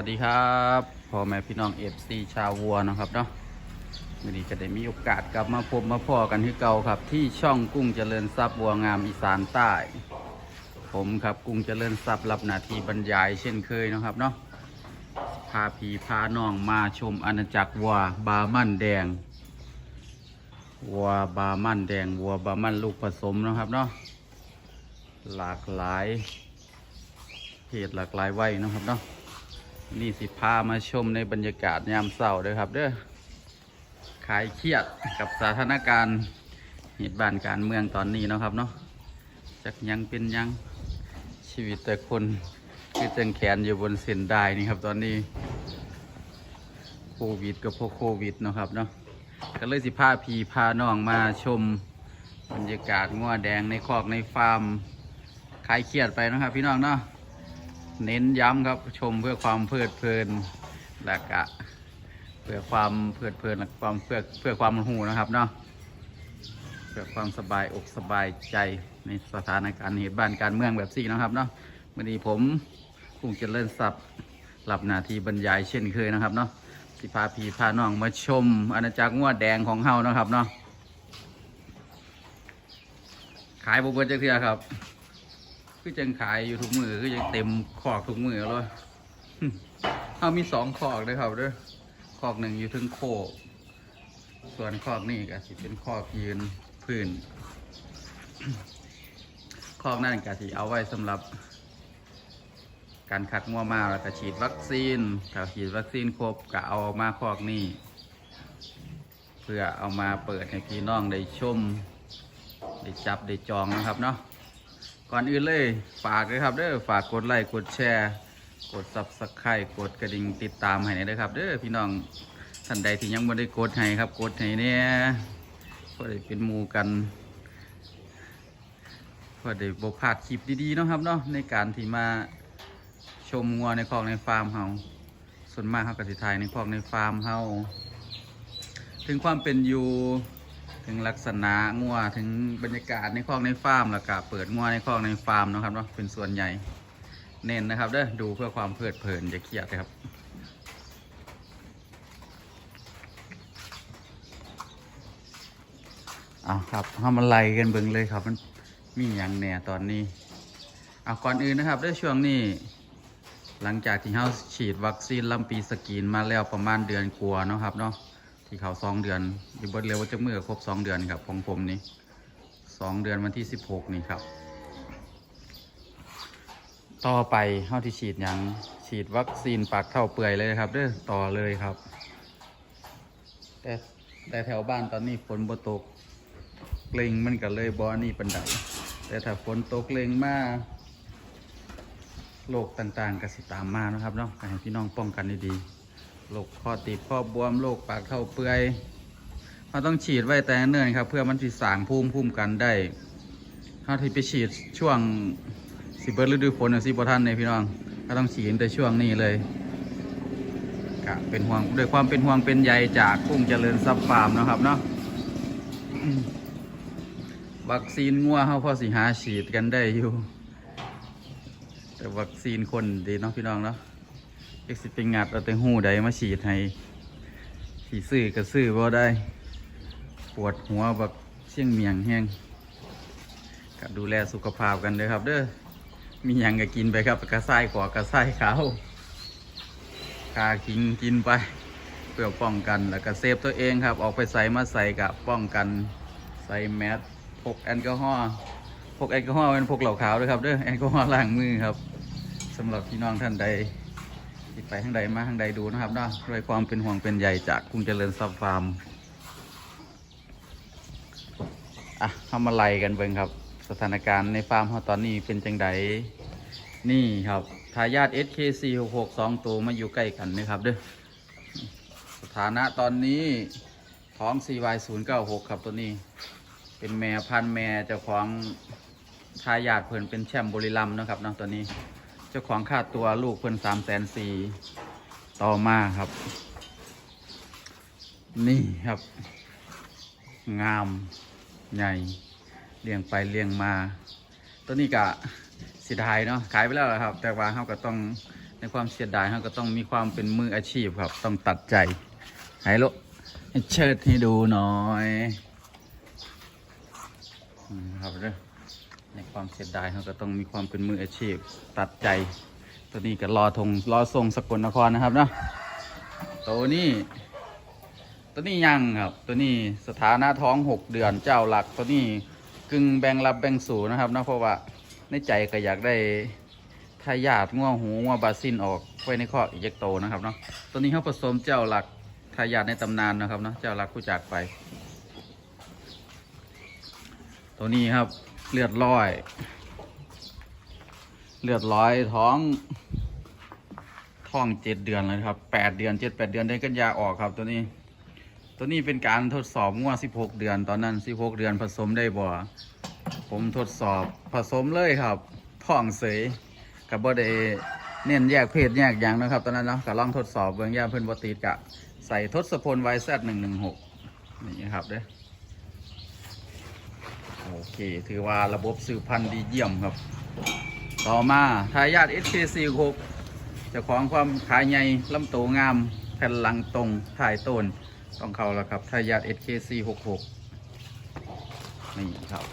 วัสดีครับพ่อแม่พี่น้องเอฟซีชาววัวนะครับเนาะวันนี้ก็ได้มีโอกาสกลับมาพบมาพ่อกันที่เก่าครับ ที่ช่องกุ้งเจริญทรัพย์วัวงามอีสานใต้ ผมครับกุ้งเจริญทรัพย์รับหน้าที่บรรยายเช่นเคยนะครับเนาะพาพีพาน้องมาชมอาณาจักรวัวบามั่นแดงวัวบามั่นแดงวัวบามั่นลูกผสมนะครับเนาะหลากหลายเพศหลากหลายวัยนะครับเนาะ นี่สิพามาชมในบรรยากาศยามเช้าเด้อครับ เด้อขายเครียดกับสถานการณ์เหตุบ้านการเมืองตอนนี้เนาะครับเนาะจักยังเป็นยังชีวิตแต่คนคือจังแขนอยู่บนเส้นได้นี่ครับตอนนี้โควิดกับพวกโควิดเนาะครับเนาะก็เลยสิพาพีพาน้องมาชมบรรยากาศงัวแดงในคอกในฟาร์มขายเครียดไปนะครับพี่น้องเนาะ เน้นย้ำครับชมเพื่อความเพลิดเพลินและกะเพื่อความเพลิดเพลินและความเพื่อเพื่อความหูนะครับเนาะเพื่อความสบายอกสบายใจในสถานการณ์เหตุบ้านการเมืองแบบสี่นะครับเนาะวันนี้ผมกุ้งเจริญทรัพย์หลับนาทีบรรยายเช่นเคยนะครับเนาะสิพาพีพาน้องมาชม อาณาจักรงวดแดงของเฮานะครับเนาะขายบุบเบิลจักเทือครับ คือจังขายอยู่ทุกมือคือยังเต็มคอกทุกมือเลยเขามีสองคอกเลยครับเด้อคอกหนึ่งอยู่ถึงโคกส่วนคอกนี่ก็สิเป็นคอกยืนพื้นคอกนั่นก็สิเอาไว้สำหรับ การคัดงัวมาแล้วก็ฉีดวัคซีนถ้าฉีดวัคซีนครบก็เอามาคอกนี่เพื่อเอามาเปิดให้พี่น้องได้ชม ได้จับได้จองนะครับเนาะ ก่อนอื่นเลยฝากเลยครับเด้อฝากกดไลค์กดแชร์ กดซับสไครต์กดกระดิ่งติดตามให้หน่อยนะครับเด้อพี่น้องท่านใดที่ยังไม่ได้กดให้ครับ กดให้เนี่ยเพื่อได้เป็นมูกันเพื่อได้บพลาดคลิปดีๆเนาะครับเนาะในการที่มาชมงัวในคลอกในฟาร์มเฮาส่วนมากเขากสิทายในคลอกในฟาร์มเฮาถึงความเป็นอยู่ ถึงลักษณะงัวถึงบรรยากาศในคลองในฟาร์มแล้วก็เปิดงัวในคลองในฟาร์มนะครับเนาะเป็นส่วนใหญ่เน้นนะครับเด้อดูเพื่อความเพลิดเพลินจะเครียดนะครับเอาครับทำอะไรกันเบิ่งเลยครับมันมีอย่างแหน่ตอนนี้เอาก่อนอื่นนะครับด้อช่วงนี้ หลังจากที่เราฉีดวัคซีนลำปีสกีนมาแล้วประมาณเดือนกว่านะครับเนาะ ที่เขาสองเดือนอยู่บนเร็วจะเมื่อครบสองเดือนครับของผมนี่สองเดือนวันที่สิบหกนี่ครับ ต่อไปเข้าที่ฉีดยังฉีดวัคซีนปากเท่าเปื่อยเลยครับเด้อต่อเลยครับ แต่แต่แถวบ้านตอนนี้ฝนบ่ตกเกรงมันก็เลยบอนี่ปันไดแต่ถ้าฝนตกเกรงมากโรคต่างๆก็สิตามมานะครับเนาะให้พี่น้องป้องกันดีๆ โรคข้อติดข้อบวมโรคปากเท่าเปื่อยเราต้องฉีดไว้แต่เนิ่นครับ เพื่อมันสิสางภูมิภูมิกันได้ถ้าที่ไปฉีดช่วงสิเบิร์ฤดูฝนนะสิบทันเนี่ยพี่น้องก็ต้องฉีดแต่ช่วงนี้เลยกะเป็นห่วงด้วยความเป็นห่วงเป็นใยจากกุ้งเจริญซับฟาร์มนะครับเนาะวัคซีนงัวเขาพอสิหาฉีดกันได้อยู่ แต่วัคซีนคนดีเนาะพี่น้องเนาะ เอ็กซิเป็นงัดเอาแต่หูใดมาฉีดให้ฉีดซื้อก็ซื้อบ่ได้ ปวดหัวแบบเชี่ยงเมียงแห้งก็ดูแลสุขภาพกันเด้อครับ เด้อมีหยังก็กินไปครับกระไส้ขวากระไส้ขาวคากินกินไป เพื่อป้องกันแล้วก็เซฟตัวเองครับ ออกไปใส่มาใส่กับป้องกันใส่แมสพกแอลกอฮอล์พกแอลกอฮอล์เป็นพกเหล่าขาวด้วยครับเด้อแอลกอฮอล์ล้างมือครับสำหรับพี่น้องท่านใด ไปทางใดมาทางใดดูนะครับเนาะด้วยความเป็นห่วงเป็นใยจากกรุงเจริญซับฟาร์มอะทำอะไรกันเบิ่งครับ สถานการณ์ในฟาร์มเขาตอนนี้เป็นจังไดนี่ครับทายาท SKC 662ตัวมาอยู่ใกล้กันนะครับเด้อสถานะตอนนี้ท้อง CY 096 ครับตัวนี้ เป็นแม่พันแม่เจ้าของทายาทเพิ่นเป็นแชมป์บรีรัมนะครับเนาะตัวนี้ เจ้าของค่าตัวลูกเพิ่นสามแสนสี่ต่อมาครับ นี่ครับ งามใหญ่เลี้ยงไปเลี้ยงมา ตัวนี้กะเสียดายเนาะขายไปแล้วครับ แต่ว่าเขาก็ต้องในความเสียดายเขาก็ต้องมีความเป็นมืออาชีพครับ ต้องตัดใจให้โลให้เชิดให้ดูหน่อยครับเด้อ ในความเสียดายเขาก็ต้องมีความเป็นมืออาชีพตัดใจตัวนี้ก็รอทงรอทรงสกลนครนะครับเนาะตัวนี้ตัวนี้ยังครับ ตัวนี้สถานะท้องหกเดือนเจ้าหลัก ตัวนี้กึ่งแบ่งรับแบ่งสูนะครับเนาะเพราะว่าในใจก็อยากได้ทายาทง่วหูง่วบาซินออกไว้ในข้ออีกโตนะครับเนาะตัวนี้เขาผสมเจ้าหลักทายาทในตำนานนะครับเนาะเจ้าหลักผู้จากไป ตัวนี้ครับ เลือดร้อย เลือดร้อยท้อง ท้องเจ็ดเดือนเลยครับแปดเดือนเจ็ดแปดเดือนได้กันยาออกครับ ตัวนี้ ตัวนี้เป็นการทดสอบงวดสิบหกเดือน ตอนนั้นสิบหกเดือนผสมได้บ่ผมทดสอบผสมเลยครับท้องเสยกับบ่ได้เน้นแยกเพศแยกอย่างนะครับ ตอนนั้นเนาะก็ลองทดสอบเบื้องยาเพิ่นบ่ติดกะ ใส่ทศพลไวแซดหนึ่งหนึ่งหกนี่ครับเด้อ โอเค ถือว่าระบบสืบพันธุ์ดีเยี่ยมครับ ต่อมาทายาท SK46 จ้าของความขายใหญ่ลำโตงาม แผ่นหลังตรงถ่ายต้น ต้องเข้าแล้วครับทายาท SK466 นี่ครับ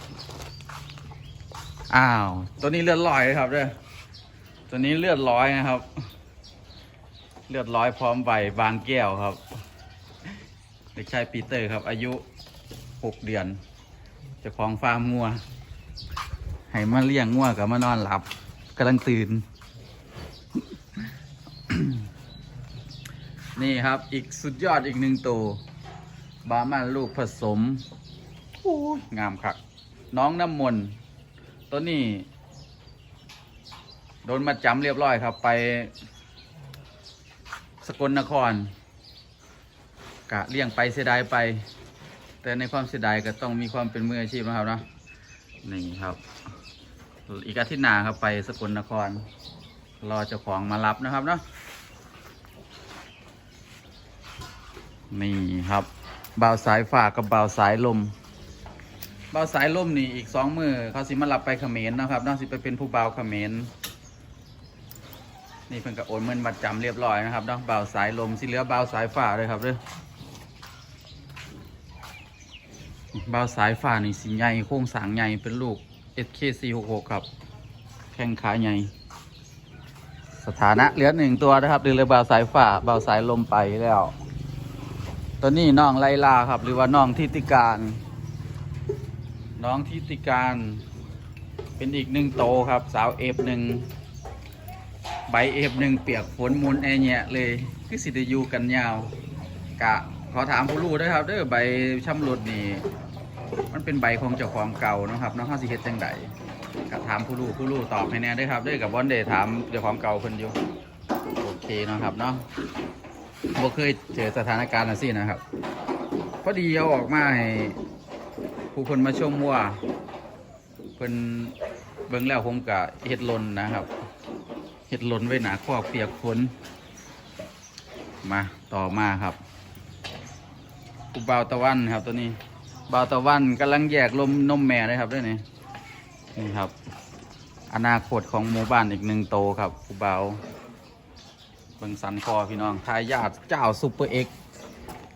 อ้าว ตัวนี้เลือดลอยครับเด้อตัวนี้เลือดร้อยนะครับ เลือดร้อยพร้อมใบบางแก้วครับ เด็กชายปีเตอร์ครับ อายุหกเดือน จ้าของฟาร์มงัวให้มาเลี้ยงงัวกับมานอนหลับกำลังตื่น นี่ครับอีกสุดยอดอีกหนึ่งตัวบามันลูกผสมโอ้ยงามครับน้องน้ำมนต์ตัวนี้ โดนมาจำเรียบร้อยครับ ไป สกลนคร กะเลี้ยงไปเสียดายไป แต่ในความเสียดายก็ต้องมีความเป็นมืออาชีพนะครับนะนี่ครับ อีกอาทิตย์หน้าครับไปสกลนคร รอเจ้าของมารับนะครับเนาะนี่ครับบ่าวสายฝากกับบ่าวสายลมบ่าวสายลมนี่อีกสองมือเขาสิมารับไปเขมรนะครับเนาะสิไปเป็นผู้บ่าวเขมรนี่เพิ่นกับโอนเงินมัดจำเรียบร้อยนะครับเนาะบ่าวสายลมสิเหลือบ่าวสายฝ่าเลยครับเด้อ บ่าวสายฝ่านี่สิใหญ่โค้งสางใหญ่เป็นลูก SK466 ครับ แข้งขาใหญ่ สถานะเหลือหนึ่งตัวนะครับหรือเรือบ่าวสายฝ่าบ่าวสายลมไปแล้ว ตัวนี้น้องไลลาครับ หรือว่าน้องทิติการ น้องทิติการ เป็นอีกหนึ่งโตครับ สาวเอฟหนึ่งใบเอฟหนึ่งเปียกฝนมุนแอแยะเลยคือสิได้อยู่กันยาวกะ ขอถามผู้รู้ด้วยครับเด้อใบช้ำรุดนี่มันเป็นใบของเจ้าของเก่านะครับน้องข้าสิเฮ็ดจังไดกะถามผู้รู้ผู้รู้ตอบให้แน่ด้วยครับด้อกับบอนเดถามเจ้าของเก่าเพิ่นอยู่โอเคนะครับเนาะบ่เคยเจอสถานการณ์ assim นะครับพอดีเอาออกมาให้ผู้คนมาชมว่าเพิ่นเบิ่งแล้วผมกะเฮ็ดหลนนะครับเห็ดหล่นไว้หนาคอเปียกฝนมาต่อมาครับ อุบาวตะวันครับตัวนี้บาวตะวันกำลังแยกลมนมแม่เลยครับด้วยนี่นี่ครับ อนาคตของหมู่บ้านอีกหนึ่งโตครับอุบาวเบิงสันคอพี่น้องทายาทเจ้าซุปเปอร์เอ็กซ์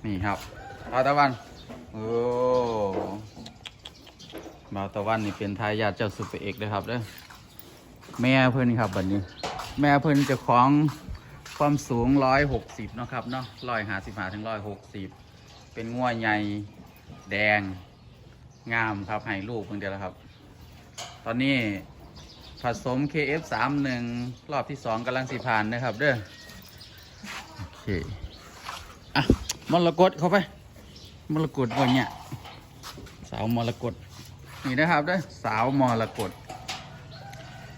นี่ครับบาวตะวันโอ้บาวตะวันนี่เป็นทายาทเจ้าซุปเปอร์เอ็กซ์เลยครับเด้อแม่เพิ่อนครับบัดนี้ แม่เพิ่อนจะของความสูงร้อยหกสิบนะครับเนาะร้อยหาสิบหาถึงร้อยหกสิบ เป็นงัวใหญ่แดงงามครับให้ลูกเพิ่งเดียวแล้วครับ ตอนนี้ผสม KF31 รอบที่สองกำลังสิผ่านนะครับ เด้อโอเคอะมรกตเข้าไปมรกตวันเนี้ยสาวมรกตนี่นะครับเด้อสาวมรกต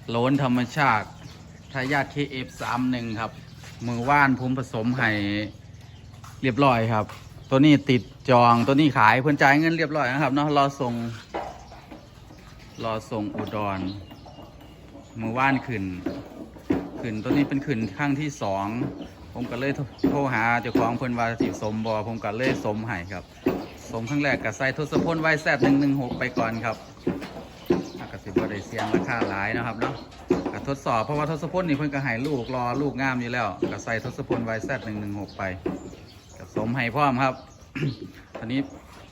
โลนธรรมชาติทายาท KF31 ครับ มือว่านภูมิผสมให้เรียบร้อยครับ ตัวนี้ติดจองตัวนี้ขายเพื่อนจ่ายเงินเรียบร้อยนะครับเนาะรอส่ง รอส่งอุดรมือว่านขึ้นขึ้นตัวนี้เป็นขึ้นข้างที่สองผมก็เลยโทรหาเจ้าของเพิ่นว่าสิสมบอผมก็เลยสมให้ครับ สมครั้งแรกกับใส่ทศพลไวแซดหนึ่งหนึ่งหกไปก่อนครับกสิบได้เสียงราคาหลายนะครับเนาะกทดสอบเพราะว่าทศพลนี่เพิ่นก็ให้ลูกรอลูกงามอยู่แล้วก็ใส่ทศพลไวแซดหนึ่งหนึ่งหกไป สมให้พร้อมครับตอนนี้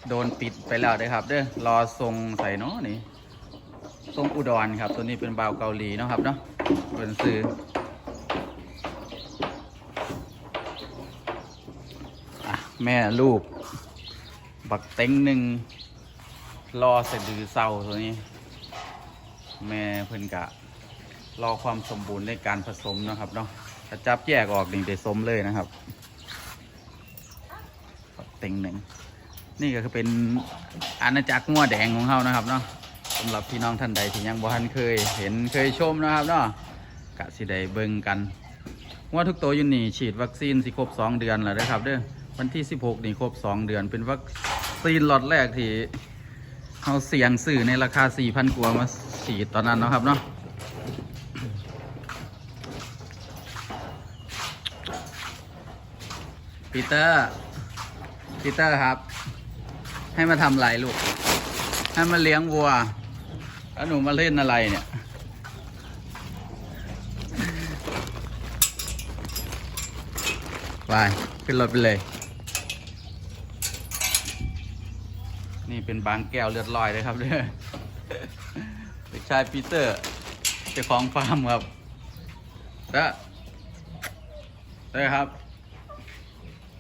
โดนปิดไปแล้วเด้อครับ เด้อรอทรงใส่เนาะนี่ทรงอุดรครับ ตัวนี้เป็นบาวเกาหลีเนาะครับเนาะเป็นซื้อแม่ลูก บักเต็งหนึ่งรอเสะดือเศร้าตัวนี้ แม่เพิ่นกะ รอความสมบูรณ์ในการผสมนะครับเนาะถ้าจับแยกออกหนี่ได้สมเลยนะครับ เต็งหนึ่งนี่ก็คือเป็นอาณาจักรงัวแดงของเขานะครับเนาะสำหรับพี่น้องท่านใดที่ยังบ่ทันเคย เห็นเคยชมนะครับเนาะกะสิได้เบิ่งกันว่าทุกตัวอยู่นี่ฉีดวัคซีนสิครบ 2 เดือนแล้วนะครับเด้อวันที่ 16 นี่ครบ 2 เดือน เป็นวัคซีนล็อตแรกที่เขาเสี่ยงสื่อในราคา 4,000กว่ามาฉีดตอนนั้นนะครับเนาะปีเตอร์ ปีเตอร์ครับ ให้มาทำอะไรลูก ให้มาเลี้ยงวัว แล้วหนูมาเล่นอะไรเนี่ย ไป ขึ้นรถไปเลย นี่เป็นบางแก้วเลือดลอยเลยครับเด้อเด็กชายปีเตอร์เจ้าของฟาร์มครับเต้อเต้อครับ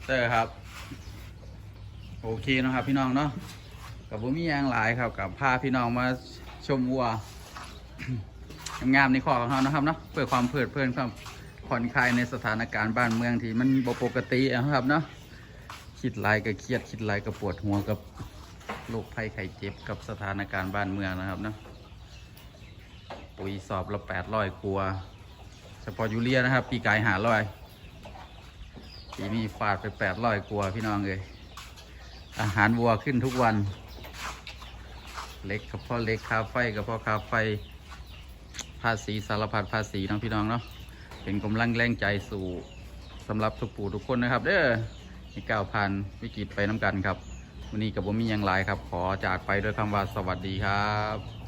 เต้อครับ โอเคนะครับพี่น้องเนาะกับผมมีอย่างหลายครับกับพาพี่น้องมาชมวัวงามในขอของเรานะครับเนาะเพื่อความเพลิดเพลินความผ่อนคลายในสถานการณ์บ้านเมืองที่มันบปกตินะครับเนาะคิดหลายก็เครียดคิดหลายก็ปวดหัวกับโรคภัยไข้เจ็บกับสถานการณ์บ้านเมืองนะครับเนาะปุ๋ยสอบละแปดร้อยกลัวเฉพาะยูเรียนะครับ ปีกายหาร้อยปีนี้ฟาดไปแปดร้อยกลัวพี่น้องเลย อาหารวัวขึ้นทุกวัน เล็กกับพ่อเล็กคาไฟกับพ่อคาไฟ ภาษีสารพัดภาษีน้องพี่น้องเนาะเป็นกำลังแรงใจสู่สำหรับทุกปู่ทุกคนนะครับ เด้อที่ก้าวผ่านวิกฤตไปน้ำกันครับ วันนี้กับผมมียังหลายครับ ขอจากไปด้วยคำว่าสวัสดีครับ